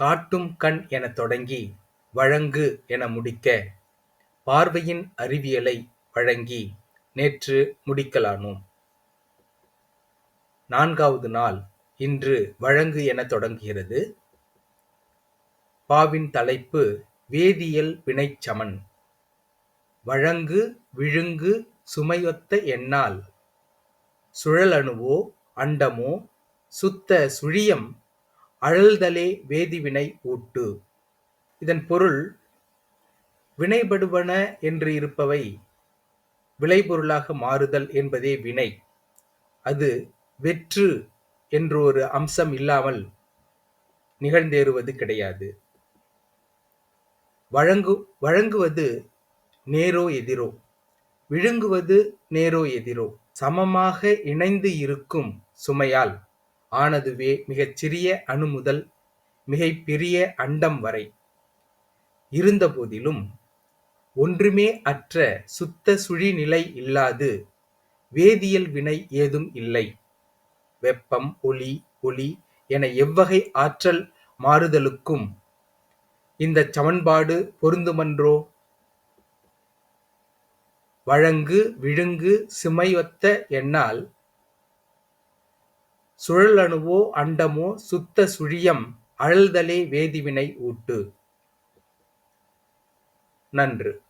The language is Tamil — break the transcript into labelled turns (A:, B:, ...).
A: காட்டும் கண் எனத் தொடங்கி வழங்கு என முடிக்க பார்வையின் அறிவியலை வழங்கி நேற்று முடிக்கலானோம். நான்காவது நாள் இன்று வழங்கு எனத் தொடங்குகிறது. பாவின் தலைப்பு வேதியியல் வினைச்சமன். வழங்கு விழுங்கு சுமையொத்த எண்ணால் சுழலணுவோ அண்டமோ சுத்த சுழியம் அழல்தலே வேதிவினை ஊட்டு. இதன் பொருள் வினைபடுவன என்று இருப்பவை விளைபொருளாக மாறுதல் என்பதே வினை. அது வெற்று என்றொரு அம்சம் இல்லாமல் நிகழ்ந்தேறுவது கிடையாது. வழங்கு வழங்குவது நேரோ எதிரோ விழுங்குவது நேரோ எதிரோ சமமாக இணைந்து இருக்கும் சுமையால் ஆனதுவே மிகச் சிறிய அணு முதல் மிகைப் பெரிய அண்டம் வரை. இருந்தபோதிலும் ஒன்றுமே அற்ற சுத்த சுழிநிலை இல்லாது வேதியியல் வினை ஏதும் இல்லை. வெப்பம், ஒளி, ஒளி என எவ்வகை ஆற்றல் மாறுதலுக்கும் இந்தச் சமன்பாடு பொருந்துமன்றோ? வழங்கு விழுங்கு சிமையொத்த எண்ணால் சுழலணுவோ அண்டமோ சுத்த சுழியம் அழல்தலே வேதிவினை ஊட்டு. நன்று